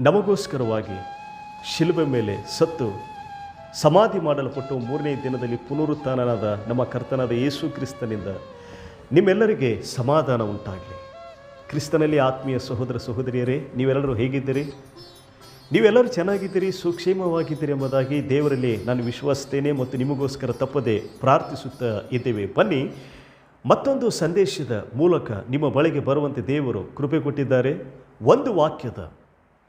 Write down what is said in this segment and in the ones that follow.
ನಮಗೋಸ್ಕರವಾಗಿ ಶಿಲುಬೆ ಮೇಲೆ ಸತ್ತು ಸಮಾಧಿ ಮಾಡಲ್ಪಟ್ಟು ಮೂರನೇ ದಿನದಲ್ಲಿ ಪುನರುತ್ಥಾನನಾದ ನಮ್ಮ ಕರ್ತನಾದ ಯೇಸು ಕ್ರಿಸ್ತನಿಂದ ನಿಮ್ಮೆಲ್ಲರಿಗೆ ಸಮಾಧಾನ ಉಂಟಾಗಲಿ. ಕ್ರಿಸ್ತನಲ್ಲಿ ಆತ್ಮೀಯ ಸಹೋದರ ಸಹೋದರಿಯರೇ, ನೀವೆಲ್ಲರೂ ಹೇಗಿದ್ದೀರಿ? ನೀವೆಲ್ಲರೂ ಚೆನ್ನಾಗಿದ್ದೀರಿ, ಸುಕ್ಷೇಮವಾಗಿದ್ದೀರಿ ಎಂಬುದಾಗಿ ದೇವರಲ್ಲಿ ನಾನು ವಿಶ್ವಾಸಿಸ್ತೇನೆ ಮತ್ತು ನಿಮಗೋಸ್ಕರ ತಪ್ಪದೆ ಪ್ರಾರ್ಥಿಸುತ್ತಾ ಇದ್ದೇವೆ. ಬನ್ನಿ, ಮತ್ತೊಂದು ಸಂದೇಶದ ಮೂಲಕ ನಿಮ್ಮ ಬಳಿಗೆ ಬರುವಂತೆ ದೇವರು ಕೃಪೆ ಕೊಟ್ಟಿದ್ದಾರೆ. ಒಂದು ವಾಕ್ಯದ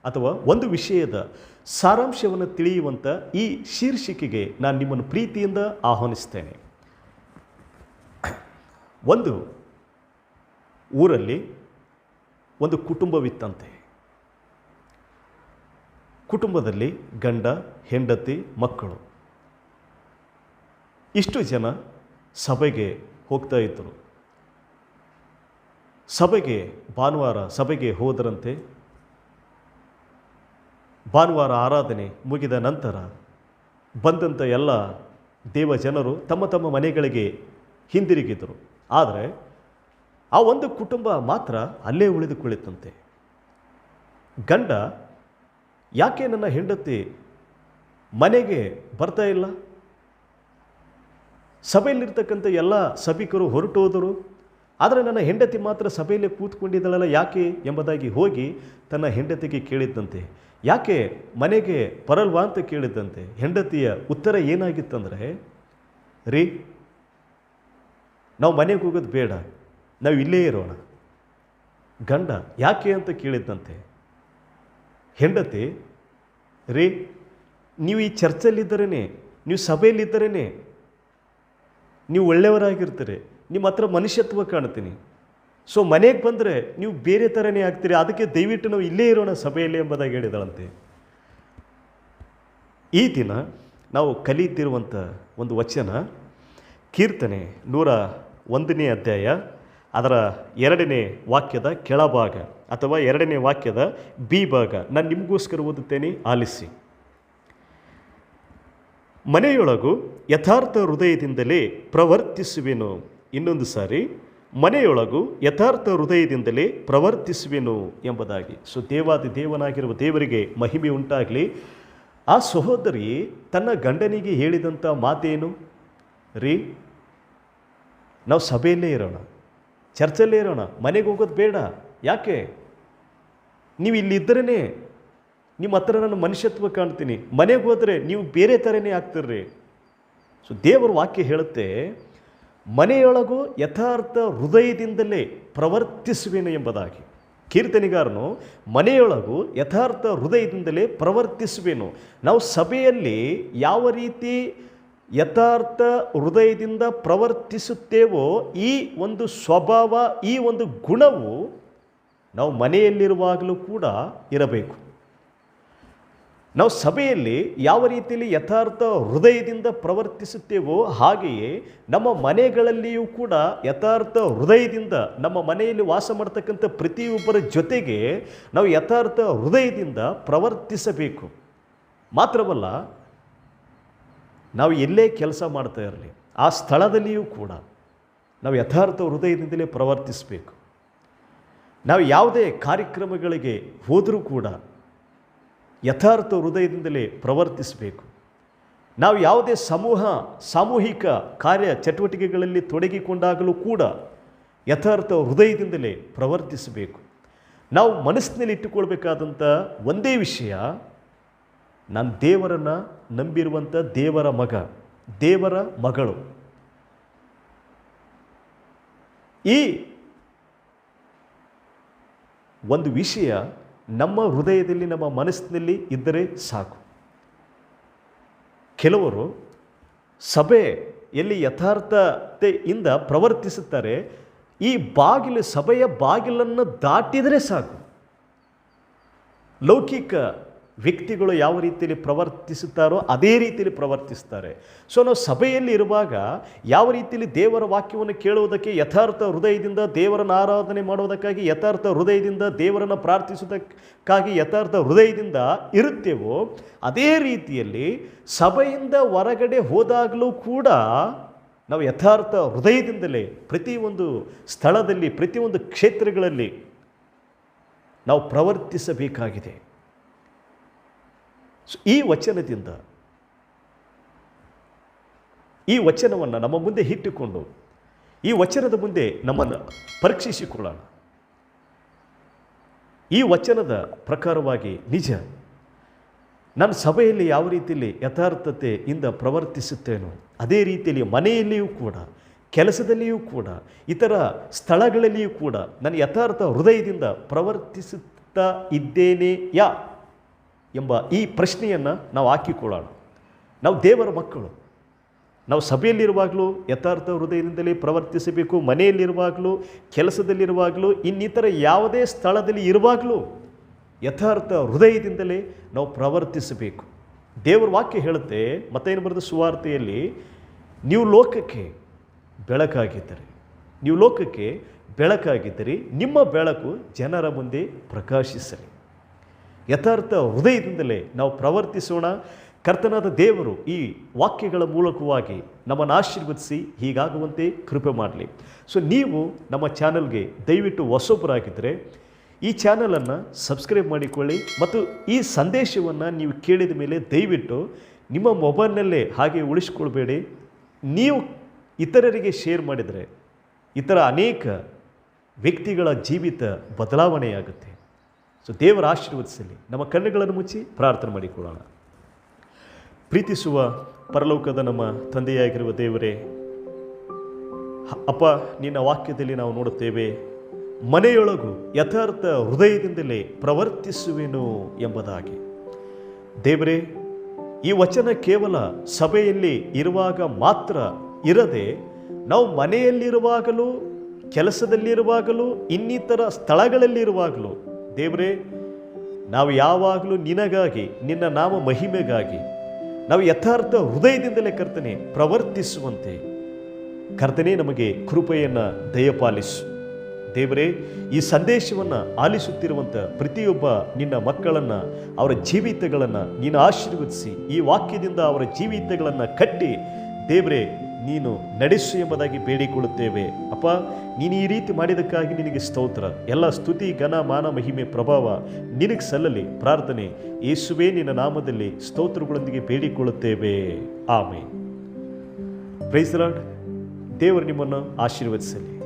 ಅಥವಾ ಒಂದು ವಿಷಯದ ಸಾರಾಂಶವನ್ನು ತಿಳಿಯುವಂಥ ಈ ಶೀರ್ಷಿಕೆಗೆ ನಾನು ನಿಮ್ಮನ್ನು ಪ್ರೀತಿಯಿಂದ ಆಹ್ವಾನಿಸ್ತೇನೆ. ಒಂದು ಊರಲ್ಲಿ ಒಂದು ಕುಟುಂಬವಿತ್ತಂತೆ. ಕುಟುಂಬದಲ್ಲಿ ಗಂಡ, ಹೆಂಡತಿ, ಮಕ್ಕಳು. ಇಷ್ಟು ಜನ ಸಭೆಗೆ ಹೋಗ್ತಾ ಇದ್ದರು ಸಭೆಗೆ ಭಾನುವಾರ ಸಭೆಗೆ ಹೋದರಂತೆ ಭಾನುವಾರ ಆರಾಧನೆ ಮುಗಿದ ನಂತರ ಬಂದಂಥ ಎಲ್ಲ ದೇವ ಜನರು ತಮ್ಮ ತಮ್ಮ ಮನೆಗಳಿಗೆ ಹಿಂದಿರುಗಿದರು. ಆದರೆ ಆ ಒಂದು ಕುಟುಂಬ ಮಾತ್ರ ಅಲ್ಲೇ ಉಳಿದುಕೊಳ್ಳಿತಂತೆ ಗಂಡ, ಯಾಕೆ ನನ್ನ ಹೆಂಡತಿ ಮನೆಗೆ ಬರ್ತಾ ಇಲ್ಲ? ಸಭೆಯಲ್ಲಿರ್ತಕ್ಕಂಥ ಎಲ್ಲ ಸಭಿಕರು ಹೊರಟು ಹೋದರು. ಆದರೆ ನನ್ನ ಹೆಂಡತಿ ಮಾತ್ರ ಸಭೆಯಲ್ಲೇ ಕೂತ್ಕೊಂಡಿದ್ದಳಲ್ಲ, ಯಾಕೆ? ಎಂಬುದಾಗಿ ಹೋಗಿ ತನ್ನ ಹೆಂಡತಿಗೆ ಕೇಳಿದ್ದಂತೆ. ಯಾಕೆ ಮನೆಗೆ ಬರಲ್ವಾ ಅಂತ ಕೇಳಿದ್ದಂತೆ ಹೆಂಡತಿಯ ಉತ್ತರ ಏನಾಗಿತ್ತಂದರೆ, ರೀ, ನಾವು ಮನೆಗೆ ಹೋಗೋದು ಬೇಡ, ನಾವು ಇಲ್ಲೇ ಇರೋಣ. ಗಂಡ ಯಾಕೆ ಅಂತ ಕೇಳಿದ್ದಂತೆ ಹೆಂಡತಿ, ರೀ, ನೀವು ಈ ಚರ್ಚಲ್ಲಿದ್ದರೇ ನೀವು ಸಭೆಯಲ್ಲಿದ್ದರೇ ನೀವು ಒಳ್ಳೆಯವರಾಗಿರ್ತೀರಿ, ನಿಮ್ಮ ಹತ್ರ ಮನುಷ್ಯತ್ವ ಕಾಣ್ತೀನಿ. ಸೊ ಮನೆಗೆ ಬಂದರೆ ನೀವು ಬೇರೆ ಥರನೇ ಆಗ್ತೀರಿ. ಅದಕ್ಕೆ ದಯವಿಟ್ಟು ನಾವು ಇಲ್ಲೇ ಇರೋಣ ಸಭೆಯಲ್ಲಿ ಎಂಬುದಾಗಿ ಹೇಳಿದಳಂತೆ. ಈ ದಿನ ನಾವು ಕಲಿತಿರುವಂಥ ಒಂದು ವಚನ, ಕೀರ್ತನೆ ನೂರ ಒಂದನೇ ಅಧ್ಯಾಯ, ಅದರ ಎರಡನೇ ವಾಕ್ಯದ ಕೆಳಭಾಗ ಅಥವಾ ಎರಡನೇ ವಾಕ್ಯದ ಬಿ ಭಾಗ ನಾನು ನಿಮಗೋಸ್ಕರ ಓದುತ್ತೇನೆ, ಆಲಿಸಿ. ಮನೆಯೊಳಗು ಯಥಾರ್ಥ ಹೃದಯದಿಂದಲೇ ಪ್ರವರ್ತಿಸುವೆನು. ಇನ್ನೊಂದು ಸಾರಿ ಮನೆಯೊಳಗು ಯಥಾರ್ಥ ಹೃದಯದಿಂದಲೇ ಪ್ರವರ್ತಿಸುವೆನು ಎಂಬುದಾಗಿ. ಸೊ, ದೇವಾದಿ ದೇವನಾಗಿರುವ ದೇವರಿಗೆ ಮಹಿಮೆ ಉಂಟಾಗಲಿ. ಆ ಸಹೋದರಿ ತನ್ನ ಗಂಡನಿಗೆ ಹೇಳಿದಂಥ ಮಾತೇನು? ರೀ, ನಾವು ಸಭೆಯಲ್ಲೇ ಇರೋಣ. ಚರ್ಚಲ್ಲೇ ಇರೋಣ. ಮನೆಗೆ ಹೋಗೋದು ಬೇಡ. ಯಾಕೆ? ನೀವು ಇಲ್ಲಿದ್ದರೇ ನಿಮ್ಮ ಹತ್ರ ನಾನು ಮನುಷ್ಯತ್ವ ಕಾಣ್ತೀನಿ. ಮನೆಗೆ ಹೋದರೆ ನೀವು ಬೇರೆ ಥರನೇ ಆಗ್ತಿರ್ರಿ. ಸೊ, ದೇವರ ವಾಕ್ಯ ಹೇಳುತ್ತೆ ಮನೆಯೊಳಗೂ ಯಥಾರ್ಥ ಹೃದಯದಿಂದಲೇ ಪ್ರವರ್ತಿಸುವೆನು ಎಂಬುದಾಗಿ. ಕೀರ್ತನಿಗಾರನು ಮನೆಯೊಳಗೂ ಯಥಾರ್ಥ ಹೃದಯದಿಂದಲೇ ಪ್ರವರ್ತಿಸುವೆನು. ನಾವು ಸಭೆಯಲ್ಲಿ ಯಾವ ರೀತಿ ಯಥಾರ್ಥ ಹೃದಯದಿಂದ ಪ್ರವರ್ತಿಸುತ್ತೇವೋ ಈ ಒಂದು ಸ್ವಭಾವ, ಈ ಒಂದು ಗುಣವು ನಾವು ಮನೆಯಲ್ಲಿರುವಾಗಲೂ ಕೂಡ ಇರಬೇಕು. ನಾವು ಸಭೆಯಲ್ಲಿ ಯಾವ ರೀತಿಯಲ್ಲಿ ಯಥಾರ್ಥ ಹೃದಯದಿಂದ ಪ್ರವರ್ತಿಸುತ್ತೇವೋ ಹಾಗೆಯೇ ನಮ್ಮ ಮನೆಗಳಲ್ಲಿಯೂ ಕೂಡ ಯಥಾರ್ಥ ಹೃದಯದಿಂದ ನಮ್ಮ ಮನೆಯಲ್ಲಿ ವಾಸ ಮಾಡ್ತಕ್ಕಂಥ ಪ್ರತಿಯೊಬ್ಬರ ಜೊತೆಗೆ ನಾವು ಯಥಾರ್ಥ ಹೃದಯದಿಂದ ಪ್ರವರ್ತಿಸಬೇಕು. ಮಾತ್ರವಲ್ಲ, ನಾವು ಎಲ್ಲೇ ಕೆಲಸ ಮಾಡ್ತಾ ಇರಲಿ, ಆ ಸ್ಥಳದಲ್ಲಿಯೂ ಕೂಡ ನಾವು ಯಥಾರ್ಥ ಹೃದಯದಿಂದಲೇ ಪ್ರವರ್ತಿಸಬೇಕು. ನಾವು ಯಾವುದೇ ಕಾರ್ಯಕ್ರಮಗಳಿಗೆ ಹೋದರೂ ಕೂಡ ಯಥಾರ್ಥ ಹೃದಯದಿಂದಲೇ ಪ್ರವರ್ತಿಸಬೇಕು. ನಾವು ಯಾವುದೇ ಸಮೂಹ, ಸಾಮೂಹಿಕ ಕಾರ್ಯ ಚಟುವಟಿಕೆಗಳಲ್ಲಿ ತೊಡಗಿಕೊಂಡಾಗಲೂ ಕೂಡ ಯಥಾರ್ಥ ಹೃದಯದಿಂದಲೇ ಪ್ರವರ್ತಿಸಬೇಕು. ನಾವು ಮನಸ್ಸಿನಲ್ಲಿ ಇಟ್ಟುಕೊಳ್ಬೇಕಾದಂಥ ಒಂದೇ ವಿಷಯ ನಾನು ದೇವರನ್ನು ನಂಬಿರುವಂಥ ದೇವರ ಮಗ, ದೇವರ ಮಗಳು. ಈ ಒಂದು ವಿಷಯ ನಮ್ಮ ಹೃದಯದಲ್ಲಿ, ನಮ್ಮ ಮನಸ್ಸಿನಲ್ಲಿ ಇದ್ದರೆ ಸಾಕು. ಕೆಲವರು ಸಭೆ ಎಲ್ಲಿ ಯಥಾರ್ಥತೆಯಿಂದ ಪ್ರವರ್ತಿಸುತ್ತಾರೆ, ಈ ಬಾಗಿಲು, ಸಭೆಯ ಬಾಗಿಲನ್ನು ದಾಟಿದರೆ ಸಾಕು. ಲೌಕಿಕ ವ್ಯಕ್ತಿಗಳು ಯಾವ ರೀತಿಯಲ್ಲಿ ಪ್ರವರ್ತಿಸುತ್ತಾರೋ ಅದೇ ರೀತಿಯಲ್ಲಿ ಪ್ರವರ್ತಿಸ್ತಾರೆ. ಸೊ ನಾವು ಸಭೆಯಲ್ಲಿ ಇರುವಾಗ ಯಾವ ರೀತಿಯಲ್ಲಿ ದೇವರ ವಾಕ್ಯವನ್ನು ಕೇಳುವುದಕ್ಕೆ ಯಥಾರ್ಥ ಹೃದಯದಿಂದ ದೇವರನ್ನು ಆರಾಧನೆ ಮಾಡುವುದಕ್ಕಾಗಿ ಯಥಾರ್ಥ ಹೃದಯದಿಂದ ದೇವರನ್ನು ಪ್ರಾರ್ಥಿಸುವುದಕ್ಕಾಗಿ ಯಥಾರ್ಥ ಹೃದಯದಿಂದ ಇರುತ್ತೇವೋ, ಅದೇ ರೀತಿಯಲ್ಲಿ ಸಭೆಯಿಂದ ಹೊರಗಡೆ ಹೋದಾಗಲೂ ಕೂಡ ನಾವು ಯಥಾರ್ಥ ಹೃದಯದಿಂದಲೇ ಪ್ರತಿಯೊಂದು ಸ್ಥಳದಲ್ಲಿ, ಪ್ರತಿಯೊಂದು ಕ್ಷೇತ್ರಗಳಲ್ಲಿ ನಾವು ಪ್ರವರ್ತಿಸಬೇಕಾಗಿದೆ. ಈ ವಚನದಿಂದ, ಈ ವಚನವನ್ನು ನಮ್ಮ ಮುಂದೆ ಇಟ್ಟುಕೊಂಡು, ಈ ವಚನದ ಮುಂದೆ ನಮ್ಮನ್ನು ಪರೀಕ್ಷಿಸಿಕೊಳ್ಳೋಣ. ಈ ವಚನದ ಪ್ರಕಾರವಾಗಿ ನಿಜ ನಾನು ಸಭೆಯಲ್ಲಿ ಯಾವ ರೀತಿಯಲ್ಲಿ ಯಥಾರ್ಥತೆಯಿಂದ ಪ್ರವರ್ತಿಸುತ್ತೇನೋ, ಅದೇ ರೀತಿಯಲ್ಲಿ ಮನೆಯಲ್ಲಿಯೂ ಕೂಡ, ಕೆಲಸದಲ್ಲಿಯೂ ಕೂಡ, ಇತರ ಸ್ಥಳಗಳಲ್ಲಿಯೂ ಕೂಡ ನಾನು ಯಥಾರ್ಥ ಹೃದಯದಿಂದ ಪ್ರವರ್ತಿಸುತ್ತಾ ಇದ್ದೇನೆ ಯಾ ಎಂಬ ಈ ಪ್ರಶ್ನೆಯನ್ನು ನಾವು ಹಾಕಿಕೊಳ್ಳೋಣ. ನಾವು ದೇವರ ಮಕ್ಕಳು. ನಾವು ಸಭೆಯಲ್ಲಿರುವಾಗಲೂ ಯಥಾರ್ಥ ಹೃದಯದಿಂದಲೇ ಪ್ರವರ್ತಿಸಬೇಕು, ಮನೆಯಲ್ಲಿರುವಾಗಲೂ, ಕೆಲಸದಲ್ಲಿರುವಾಗಲೂ, ಇನ್ನಿತರ ಯಾವುದೇ ಸ್ಥಳದಲ್ಲಿ ಇರುವಾಗಲೂ ಯಥಾರ್ಥ ಹೃದಯದಿಂದಲೇ ನಾವು ಪ್ರವರ್ತಿಸಬೇಕು. ದೇವರ ವಾಕ್ಯ ಹೇಳುತ್ತೆ ಮತ್ತೇನು ಬರೆದ ಸುವಾರ್ತೆಯಲ್ಲಿ, ನೀವು ಲೋಕಕ್ಕೆ ಬೆಳಕಾಗಿದ್ದರೆ, ನೀವು ಲೋಕಕ್ಕೆ ಬೆಳಕಾಗಿದ್ದರೆ ನಿಮ್ಮ ಬೆಳಕು ಜನರ ಮುಂದೆ ಪ್ರಕಾಶಿಸಲಿ. ಯಥಾರ್ಥ ಹೃದಯದಿಂದಲೇ ನಾವು ಪ್ರವರ್ತಿಸೋಣ. ಕರ್ತನಾದ ದೇವರು ಈ ವಾಕ್ಯಗಳ ಮೂಲಕವಾಗಿ ನಮ್ಮನ್ನು ಆಶೀರ್ವದಿಸಿ, ಹೀಗಾಗುವಂತೆ ಕೃಪೆ ಮಾಡಲಿ. ಸೊ ನೀವು ನಮ್ಮ ಚಾನಲ್ಗೆ ದಯವಿಟ್ಟು ಹೊಸೊಬ್ಬರಾಗಿದ್ದರೆ, ಈ ಚಾನಲನ್ನು ಸಬ್ಸ್ಕ್ರೈಬ್ ಮಾಡಿಕೊಳ್ಳಿ ಮತ್ತು ಈ ಸಂದೇಶವನ್ನು ನೀವು ಕೇಳಿದ ಮೇಲೆ ದಯವಿಟ್ಟು ನಿಮ್ಮ ಮೊಬೈಲ್ನಲ್ಲೇ ಹಾಗೆ ಉಳಿಸ್ಕೊಳ್ಬೇಡಿ. ನೀವು ಇತರರಿಗೆ ಶೇರ್ ಮಾಡಿದರೆ, ಇತರ ಅನೇಕ ವ್ಯಕ್ತಿಗಳ ಜೀವಿತ ಬದಲಾವಣೆಯಾಗುತ್ತೆ. ಸೊ ದೇವರ ಆಶೀರ್ವದಿಸಲಿ. ನಮ್ಮ ಕಣ್ಣುಗಳನ್ನು ಮುಚ್ಚಿ ಪ್ರಾರ್ಥನೆ ಮಾಡಿಕೊಳ್ಳೋಣ. ಪ್ರೀತಿಸುವ ಪರಲೋಕದ ನಮ್ಮ ತಂದೆಯಾಗಿರುವ ದೇವರೇ ಅಪ್ಪ, ನಿನ್ನ ವಾಕ್ಯದಲ್ಲಿ ನಾವು ನೋಡುತ್ತೇವೆ, ಮನೆಯೊಳಗು ಯಥಾರ್ಥ ಹೃದಯದಿಂದಲೇ ಪ್ರವರ್ತಿಸುವೆನು ಎಂಬುದಾಗಿ. ದೇವರೇ, ಈ ವಚನ ಕೇವಲ ಸಭೆಯಲ್ಲಿ ಇರುವಾಗ ಮಾತ್ರ ಇರದೆ, ನಾವು ಮನೆಯಲ್ಲಿರುವಾಗಲೂ, ಕೆಲಸದಲ್ಲಿರುವಾಗಲೂ, ಇನ್ನಿತರ ಸ್ಥಳಗಳಲ್ಲಿರುವಾಗಲೂ ದೇವರೇ, ನಾವು ಯಾವಾಗಲೂ ನಿನಗಾಗಿ, ನಿನ್ನ ನಾಮ ಮಹಿಮೆಗಾಗಿ, ನಾವು ಯಥಾರ್ಥ ಹೃದಯದಿಂದಲೇ ಕರ್ತನೆ, ಪ್ರವರ್ತಿಸುವಂತೆ. ಕರ್ತನೆ, ನಮಗೆ ಕೃಪೆಯನ್ನು ದಯಪಾಲಿಸು. ದೇವರೇ, ಈ ಸಂದೇಶವನ್ನು ಆಲಿಸುತ್ತಿರುವಂಥ ಪ್ರತಿಯೊಬ್ಬ ನಿನ್ನ ಮಕ್ಕಳನ್ನು, ಅವರ ಜೀವಿತಗಳನ್ನು ನೀನು ಆಶೀರ್ವದಿಸಿ, ಈ ವಾಕ್ಯದಿಂದ ಅವರ ಜೀವಿತಗಳನ್ನು ಕಟ್ಟಿ, ದೇವರೇ ನೀನು ನಡೆಸು ಎಂಬುದಾಗಿ ಬೇಡಿಕೊಳ್ಳುತ್ತೇವೆ. ಅಪ್ಪ, ನೀನು ಈ ರೀತಿ ಮಾಡಿದ್ದಕ್ಕಾಗಿ ನಿನಗೆ ಸ್ತೋತ್ರ. ಎಲ್ಲ ಸ್ತುತಿ, ಘನ, ಮಾನ, ಮಹಿಮೆ, ಪ್ರಭಾವ ನಿನಗೆ ಸಲ್ಲಲಿ. ಪ್ರಾರ್ಥನೆ, ಯೇಸುವೇ ನಿನ್ನ ನಾಮದಲ್ಲಿ ಸ್ತೋತ್ರಗಳೊಂದಿಗೆ ಬೇಡಿಕೊಳ್ಳುತ್ತೇವೆ. ಆಮೆ ಪ್ರೈಸ್ ಲಾರ್ಡ್ ದೇವರು ನಿಮ್ಮನ್ನು ಆಶೀರ್ವದಿಸಲಿ.